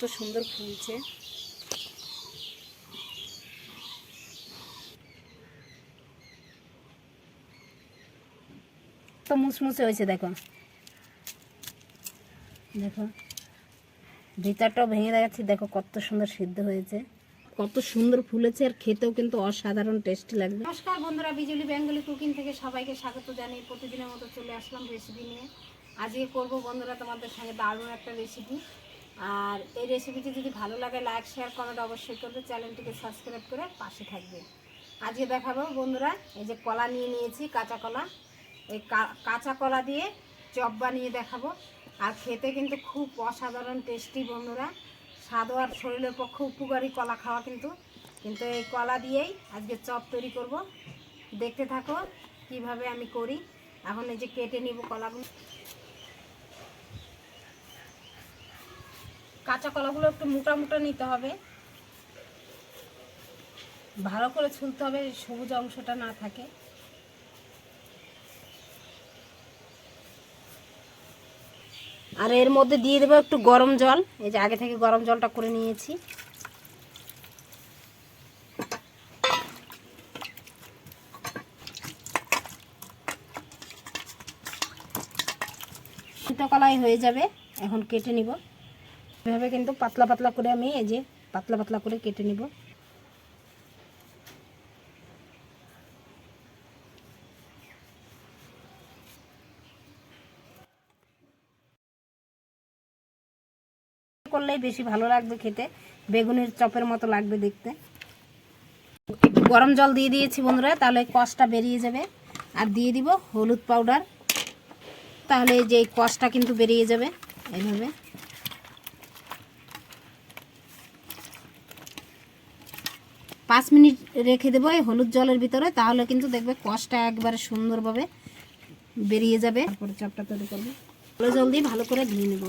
কত সুন্দর ফুলছে। তো মুসমুসে হয়েছে দেখো। দেখো। ভিতরটাও ভেঙে দেখাচ্ছি দেখো কত সুন্দর সিদ্ধ হয়েছে। কত সুন্দর ফুলেছে আর খেতেও কিন্তু অসাধারণ টেস্টি লাগবে। নমস্কার বন্ধুরা বিজলি বেঙ্গলি কুকিং থেকে সবাইকে স্বাগত জানিয়ে প্রতিদিনের মতো চলে আসলাম রেসিপি নিয়ে। আজকে করব বন্ধুরা তোমাদের সঙ্গে দারুণ একটা রেসিপি। আর এই রেসিপিটি যদি ভালো লাগে লাইক শেয়ার কমেন্ট অবশ্যই করবে। চ্যানেলটিকে সাবস্ক্রাইব করে পাশে থাকবে। আজকে দেখাবো বন্ধুরা, এই যে কলা নিয়ে নিয়েছি, কাঁচা কলা। এই কাঁচা কলা দিয়ে চপ বানিয়ে দেখাবো। আর খেতে কিন্তু খুব অসাধারণ টেস্টি বন্ধুরা। স্বাদও আর শরীরের পক্ষে উপকারী কলা খাওয়া কিন্তু। কিন্তু এই কলা দিয়েই আজকে চপ তৈরি করব। দেখতে থাকো কীভাবে আমি করি। এখন এই যে কেটে নিব কলাগুলো। কাঁচা কলাগুলো একটু মোটা মোটা নিতে হবে। ভালো করে ছুলতে হবে, সবুজ অংশটা না থাকে। আর এর মধ্যে দিয়ে দেবো একটু গরম জল। এই যে আগে থেকে গরম জলটা করে নিয়েছি। কলাই হয়ে যাবে, এখন কেটে নিব। এভাবে কিন্তু পাতলা পাতলা করে আমি এই যে পাতলা পাতলা করে কেটে নিব। করলেই বেশি ভালো লাগবে খেতে, বেগুনের চপের মতো লাগবে দেখতে। একটু গরম জল দিয়ে দিয়েছি বন্ধুরা, তাহলে কষটা বেরিয়ে যাবে। আর দিয়ে দিব হলুদ পাউডার, তাহলে যে কষটা কিন্তু বেরিয়ে যাবে, এইভাবে। পাঁচ মিনিট রেখে দেবো এই হলুদ জলের ভিতরে তাহলে কিন্তু দেখবে কষটা একবারে সুন্দরভাবে বেরিয়ে যাবে। তারপরে চপটা তৈরি করব। ভালো জল দিয়ে ভালো করে ধুয়ে নেব।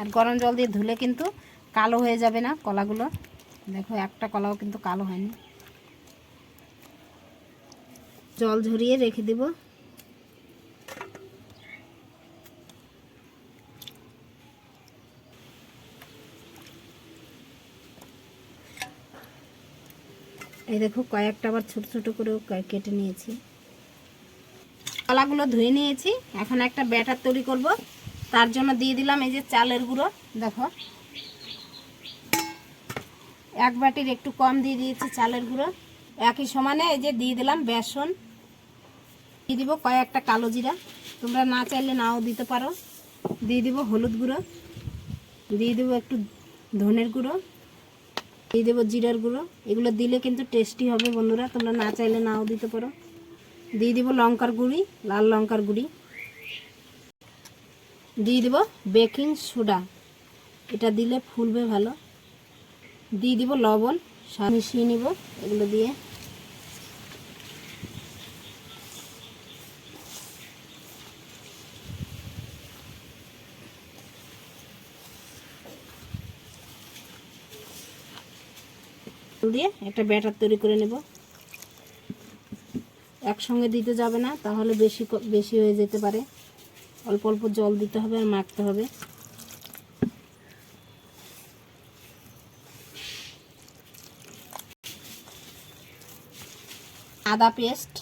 আর গরম জল দিয়ে ধুলে কিন্তু কালো হয়ে যাবে না কলাগুলো। দেখো একটা কলাও কিন্তু কালো হয়নি। জল ঝরিয়ে রেখে দিব। এই দেখো, কয়েকটা আবার ছোট ছোট করেও কেটে নিয়েছি। কলাগুলো ধুয়ে নিয়েছি। এখন একটা ব্যাটার তৈরি করব। তার জন্য দিয়ে দিলাম এই যে চালের গুঁড়ো, দেখো। এক বাটির একটু কম দিয়ে দিয়েছি চালের গুঁড়ো। একই সমানে এই যে দিয়ে দিলাম বেসন। দিয়ে দিব কয়েকটা কালো জিরা। তোমরা না চাইলে নাও দিতে পারো। দিয়ে দিব হলুদ গুঁড়ো। দিয়ে দেবো একটু ধনের গুঁড়ো। দিয়ে দেবো জিরার গুঁড়ো। এগুলো দিলে কিন্তু টেস্টি হবে বন্ধুরা, তোমরা না চাইলে নাও দিতে পারো। দিয়ে দেবো লঙ্কার গুঁড়ি, লাল লঙ্কার গুঁড়ি। দিয়ে দেবো বেকিং সোডা এটা দিলে ফুলবে ভালো। দিয়ে দিব লবণ মিশিয়ে নিব এগুলো দিয়ে। দিয়ে একটা ব্যাটার তৈরি করে নেব। একসঙ্গে দিতে যাবে না, তাহলে বেশি বেশি হয়ে যেতে পারে। অল্প অল্প জল দিতে হবে আর মাখতে হবে। আদা পেস্ট,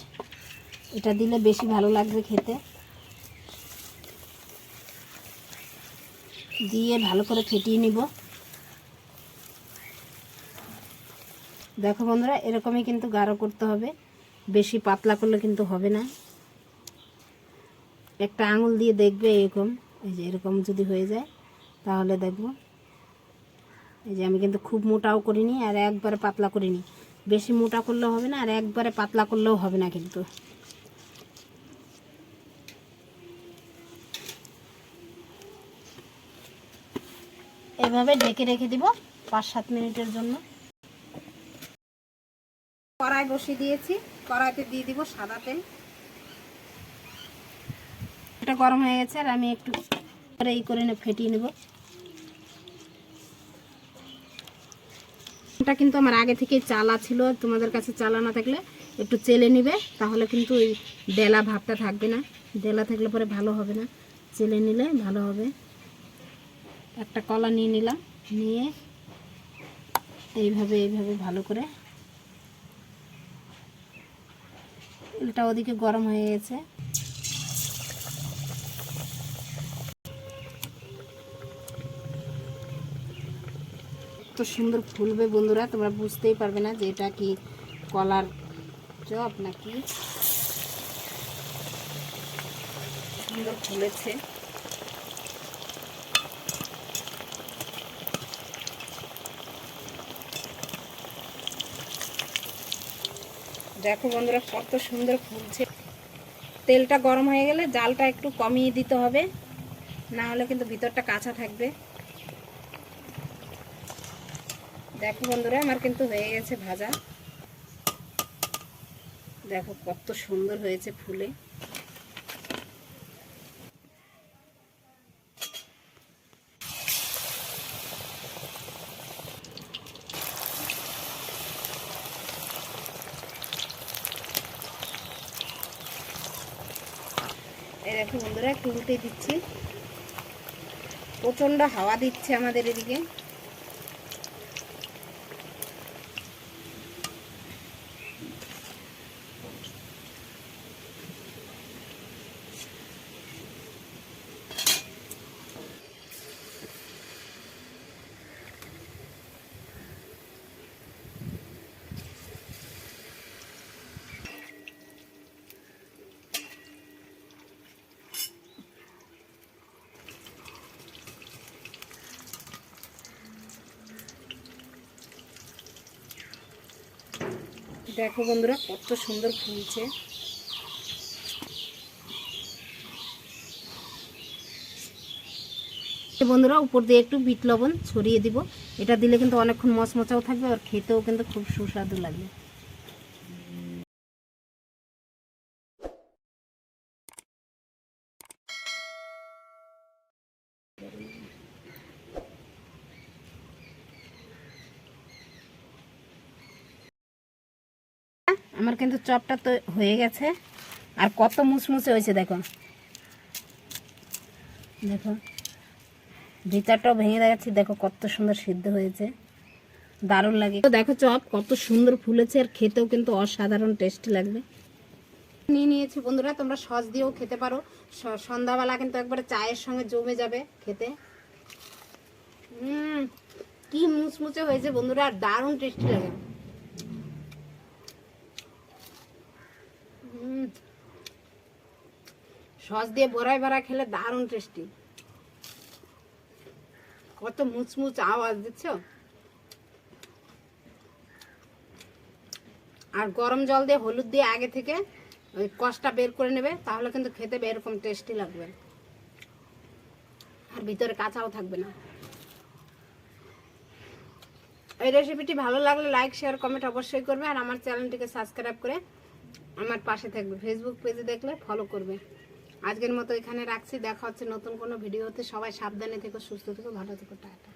এটা দিলে বেশি ভালো লাগবে খেতে। দিয়ে ভালো করে ফেটিয়ে নিব। দেখো বন্ধুরা, এরকমই কিন্তু গাঢ় করতে হবে। বেশি পাতলা করলে কিন্তু হবে না। একটা আঙুল দিয়ে দেখবে এরকম, এই যে এরকম যদি হয়ে যায়, তাহলে দেখব। এই যে আমি কিন্তু খুব মোটাও করিনি আর একবারে পাতলা করিনি। বেশি মোটা করলেও হবে না আর একবারে পাতলা করলেও হবে না কিন্তু। এভাবে ঢেকে রেখে দিব পাঁচ সাত মিনিটের জন্য। কড়াই বসিয়ে দিয়েছি। কড়াইতে দিয়ে দিব সাদা তেল। এটা গরম হয়ে গেছে, আর আমি একটু করে এই করে ফেটিয়ে নেব। এটা কিন্তু আমার আগে থেকে চালা ছিল, তোমাদের কাছে চালা না থাকলে একটু চেলে নিবে, তাহলে কিন্তু ওই ডেলা ভাবটা থাকবে না। ডেলা থাকলে পরে ভালো হবে না। চেলে নিলে ভালো হবে। একটা কলা নিয়ে নিলাম, নিয়ে এইভাবে এইভাবে ভালো করে তেলটা ওদিকে গরম হয়ে গেছে। এত সুন্দর ফুলবে বন্ধুরা, তোমরা বুঝতেই পারবে না যে এটা কি কলার চপ নাকি? সুন্দর ফুলেছে। দেখো বন্ধুরা, কত সুন্দর ফুলছে। তেলটা গরম হয়ে গেলে জালটা একটু কমিয়ে দিতে হবে, না হলে কিন্তু ভিতরটা কাঁচা থাকবে। দেখো বন্ধুরা, আমার কিন্তু হয়ে গেছে ভাজা। দেখো কত সুন্দর হয়েছে ফুলে। এই দেখো বন্ধুরা একটু উল্টে দিচ্ছি। প্রচণ্ড হাওয়া দিচ্ছে আমাদের এদিকে। দেখো বন্ধুরা, কত সুন্দর ফুলছে। বন্ধুরা, উপর দিয়ে একটু বিট লবণ ছড়িয়ে দিব। এটা দিলে কিন্তু অনেকক্ষণ মচমচাও থাকবে আর খেতেও কিন্তু খুব সুস্বাদু লাগবে আমার কিন্তু চপটা তো হয়ে গেছে। আর কত মুসমুসে হয়েছে, দেখো। দেখো ভিতরটাও ভেঙে দেখাচ্ছি, দেখো কত সুন্দর সিদ্ধ হয়েছে। দারুণ লাগে। তো দেখো চপ, কত সুন্দর ফুলেছে, আর খেতেও কিন্তু অসাধারণ টেস্টি লাগবে। নিয়ে নিয়েছি বন্ধুরা, তোমরা সস দিয়েও খেতে পারো। সন্ধ্যাবেলা কিন্তু একবারে চায়ের সঙ্গে জমে যাবে খেতে। কি মুচমুচে হয়েছে বন্ধুরা, আর দারুণ টেস্টি লাগে। সস দিয়ে বড়াই বড়া খেলে দারুণ টেস্টি। কত মুচমুচ আওয়াজ দিচ্ছ আর গরম জল দিয়ে হলুদ দিয়ে আগে থেকে ওই কষটা বের করে নেবে, তাহলে কিন্তু খেতে এরকম টেস্টি লাগবে। আর ভিতরে কাঁচাও থাকবে না। এই রেসিপিটি ভালো লাগলে লাইক শেয়ার কমেন্ট অবশ্যই করবে আর আমার চ্যানেলটিকে সাবস্ক্রাইব করে আমার পাশে থাকবে। ফেসবুক পেজে দেখলে ফলো করবে। আজকের মতো এখানে রাখছি। দেখা হচ্ছে নতুন কোনো ভিডিওতে সবাই সাবধানে থেকো, সুস্থ থেকো, ভালো থেকো, টাটা।